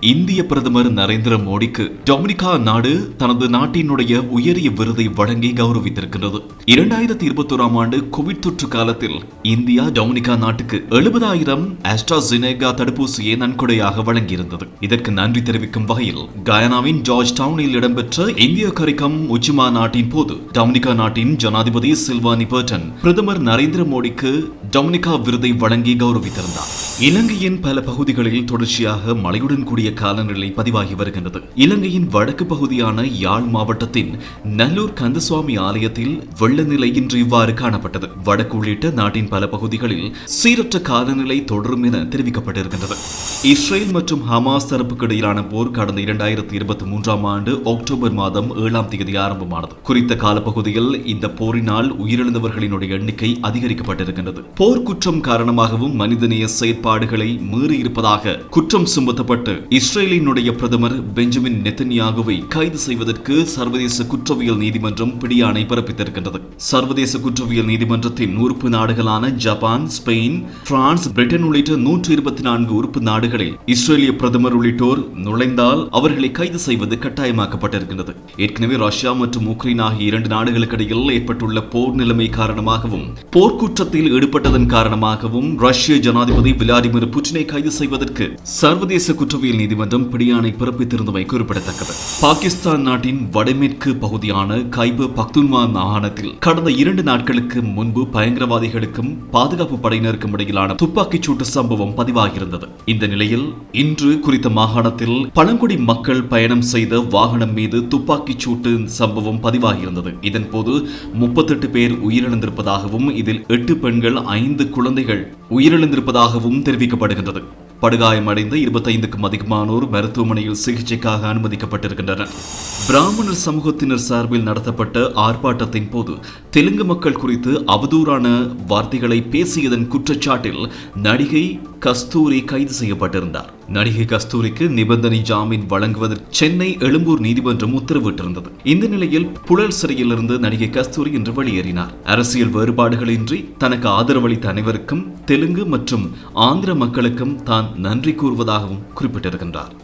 இந்திய பிரதமர் நரேந்திர மோடிக்கு டொமினிகா நாடு தனது நாட்டினுடைய உயரிய விருதை வழங்கி கௌரவித்திருக்கின்றது. இரண்டாயிரத்தி இருபத்தோராம் ஆண்டு கோவிட் தொற்று காலத்தில் இந்தியா டொமினிகா நாட்டுக்கு எழுபதாயிரம் ஆஸ்ட்ராசினேகா தடுப்பூசியை நன்கொடையாக வழங்கியிருந்தது. இதற்கு நன்றி தெரிவிக்கும் வகையில் கயானாவின் ஜார்ஜ் டவுனில் இடம்பெற்ற இந்திய கரிக்கம் உச்சிமா நாட்டின் போது டொமினிகா நாட்டின் ஜனாதிபதி சில்வானி பர்டன் பிரதமர் நரேந்திர மோடிக்கு டொமினிகா விருதை வழங்கி கௌரவித்திருந்தார். இலங்கையின் பல பகுதிகளில் தொடர்ச்சியாக மழையுடன் கூடிய கூடிய காலநிலை பதிவாகி வருகின்றது. இலங்கையின் வடக்கு பகுதியான யாழ் மாவட்டத்தின் நல்லூர் கந்தசுவாமி ஆலயத்தில் வெள்ள நிலை இன்று இவ்வாறு காணப்பட்டது. வடக்கு உள்ளிட்ட நாட்டின் பல பகுதிகளில் சீரற்ற காலநிலை தொடரும் என தெரிவிக்கப்பட்டிருக்கின்றது. இஸ்ரேல் மற்றும் ஹமாஸ் தரப்புக்கு இடையிலான போர் கடந்த இரண்டாயிரத்தி இருபத்தி மூன்றாம் ஆண்டு அக்டோபர் மாதம் ஏழாம் தேதி ஆரம்பமானது. குறித்த காலப்பகுதியில் இந்த போரினால் உயிரிழந்தவர்களினுடைய எண்ணிக்கை அதிகரிக்கப்பட்டிருக்கின்றது. போர்க்குற்றம் காரணமாகவும் மனிதநேய செயற்பாடுகளை மீறியிருப்பதாக குற்றம் சுமத்தப்பட்டு இஸ்ரேலினுடைய பிரதமர் பெஞ்சமின் நெத்தன்யாகுவை கைது செய்வதற்கு சர்வதேச குற்றவியல் நீதிமன்றம் பிடியாணை பிறப்பித்திருக்கின்றது. சர்வதேச குற்றவியல் நீதிமன்றத்தின் உறுப்பு நாடுகளான ஜப்பான் ஸ்பெயின் பிரான்ஸ் பிரிட்டன் உள்ளிட்ட நூற்று இருபத்தி நான்கு உறுப்பு நாடுகளில் இஸ்ரேலிய பிரதமர் உள்ளிட்டோர் நுழைந்தால் அவர்களை கைது செய்வது கட்டாயமாக்கப்பட்டிருக்கின்றது. ஏற்கனவே ரஷ்யா மற்றும் உக்ரைன் ஆகிய இரண்டு நாடுகளுக்கு இடையில் ஏற்பட்டுள்ள போர் நிலைமை காரணமாகவும் போர்க்குற்றத்தில் ஈடுபட்டதன் காரணமாகவும் ரஷ்ய ஜனாதிபதி விளாடிமிர் புட்டினை கைது செய்வதற்கு சர்வதேச குற்றவியல் நீதிமன்றம் பிடியாணை பிறப்பித்திருந்தமை குறிப்பிடத்தக்கது. பாகிஸ்தான் நாட்டின் வடமேற்கு பகுதியான கைபு பக்துன்வா மாகாணத்தில் கடந்த இரண்டு நாட்களுக்கு முன்பு பயங்கரவாதிகளுக்கும் பாதுகாப்பு படையினருக்கும் இடையிலான துப்பாக்கிச் சூட்டு சம்பவம் பதிவாகியிருந்தது. இந்த நிலையில் இன்று குறித்த மாகாணத்தில் பழங்குடி மக்கள் பயணம் செய்த வாகனம் மீது துப்பாக்கிச் சூட்டு சம்பவம் பதிவாகியிருந்தது. இதன் போது முப்பத்தெட்டு பேர் உயிரிழந்திருப்பதாகவும் இதில் எட்டு பெண்கள் ஐந்து குழந்தைகள் உயிரிழந்திருப்பதாகவும் தெரிவிக்கப்படுகின்றது. படுகாயமடைந்த இருபத்தைந்துக்கும் அதிகமானோர் மருத்துவமனையில் சிகிச்சைக்காக அனுமதிக்கப்பட்டிருக்கின்றனர். பிராமணர் சமூகத்தினர் சார்பில் நடத்தப்பட்ட ஆர்ப்பாட்டத்தின் போது தெலுங்கு மக்கள் குறித்து அவதூறான வார்த்தைகளை பேசியதன் குற்றச்சாட்டில் நடிகை கஸ்தூரி கைது செய்யப்பட்டிருந்தார். நடிகை கஸ்தூரிக்கு நிபந்தனை ஜாமீன் வழங்குவதற்கு சென்னை எழும்பூர் நீதிமன்றம் உத்தரவிட்டிருந்தது. இந்த நிலையில் புழல் சிறையிலிருந்து நடிகை கஸ்தூரி இன்று வெளியேறினார். அரசியல் வேறுபாடுகளின்றி தனக்கு ஆதரவளித்த அனைவருக்கும் தெலுங்கு மற்றும் ஆந்திர மக்களுக்கும் தான் நன்றி கூறுவதாகவும் குறிப்பிட்டிருக்கின்றார்.